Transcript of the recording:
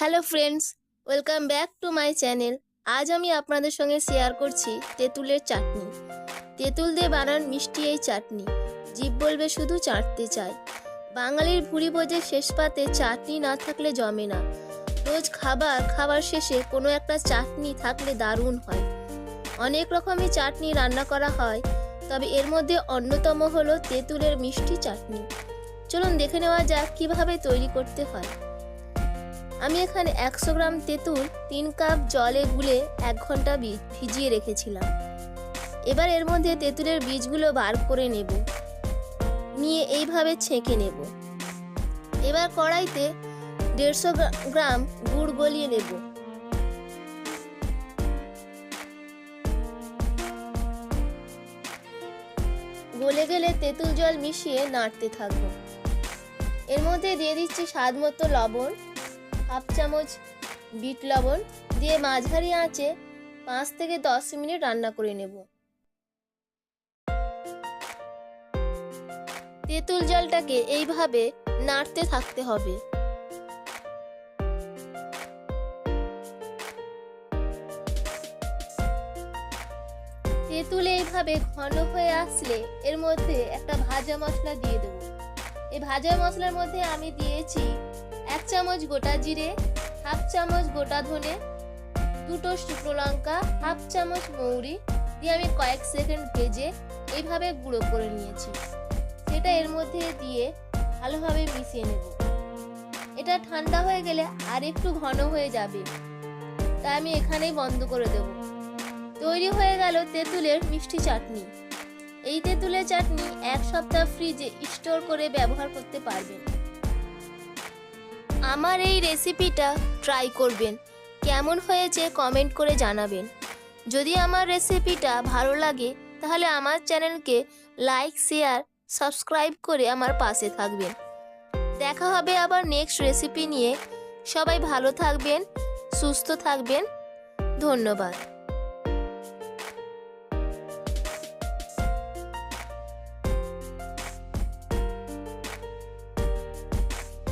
Hello friends welcome back to my channel আজ আমি আপনাদের সঙ্গে শেয়ার করছি তেঁতুলের চাটনি। তেঁতুল দিয়ে বানান মিষ্টি এই চাটনি। জীব বলবে শুধু চাটতে চায়। বাঙালির ভুড়ি ভোজের শেষ পাতে চাটনি না থাকলে জমে না। রোজ খাবার খাবার শেষে কোনো একটা চাটনি থাকলে দারুণ হয়। অনেক রকমের চাটনি রান্না করা হয়, তবে এর মধ্যে অন্যতম হলো তেঁতুলের মিষ্টি চাটনি। চলুন দেখে নেওয়া যাক কীভাবে তৈরি করতে হয়। আমি এখানে একশো গ্রাম তেঁতুল, তিন কাপ জলে গুলে এক ঘণ্টা বি- ভিজিয়ে রেখেছিলাম। এবার এর মধ্যে তেঁতুলের বীজগুলো বার করে নেব। নিয়ে এইভাবে ছেঁকে নেব। এবার কড়াইতে দেড়শো গ্রাম গুড় গলিয়ে নেব। গলে গেলে তেঁতুল জল মিশিয়ে নাড়তে থাকব। এর মধ্যে দিয়ে দিচ্ছি স্বাদ মতো লবণ। হাফ চামচ বিট লবণ দিয়ে মাঝারি আঁচে পাঁচ থেকে দশ মিনিট রান্না করে নেব। তেঁতুল জলটাকে এইভাবে নাড়তে থাকতে হবে। তেঁতুল এইভাবে ঘন হয়ে আসলে এর মধ্যে একটা ভাজা মশলা দিয়ে দেবো। এই ভাজা মশলার মধ্যে আমি দিয়েছি এক চামচ গোটা জিরে, হাফ চামচ গোটা ধনে, দুটো শুকনো লঙ্কা, হাফ চামচ মৌরি দিয়ে আমি কয়েক সেকেন্ড ভেজে এইভাবে গুঁড়ো করে নিয়েছি। সেটা এর মধ্যে দিয়ে ভালোভাবে মিশিয়ে নেব। এটা ঠান্ডা হয়ে গেলে আর একটু ঘন হয়ে যাবে। তাই আমি এখানেই বন্ধ করে দেব। তৈরি হয়ে গেল তেঁতুলের মিষ্টি চাটনি। এই তেঁতুলের চাটনি এক সপ্তাহ ফ্রিজে স্টোর করে ব্যবহার করতে পারবেন। আমার এই রেসিপিটা ট্রাই করবেন। কেমন হয়েছে কমেন্ট করে জানাবেন। যদি আমার রেসিপিটা ভালো লাগে, তাহলে আমার চ্যানেলকে লাইক শেয়ার সাবস্ক্রাইব করে আমার পাশে থাকবেন। দেখা হবে আবার নেক্সট রেসিপি নিয়ে। সবাই ভালো থাকবেন, সুস্থ থাকবেন। ধন্যবাদ।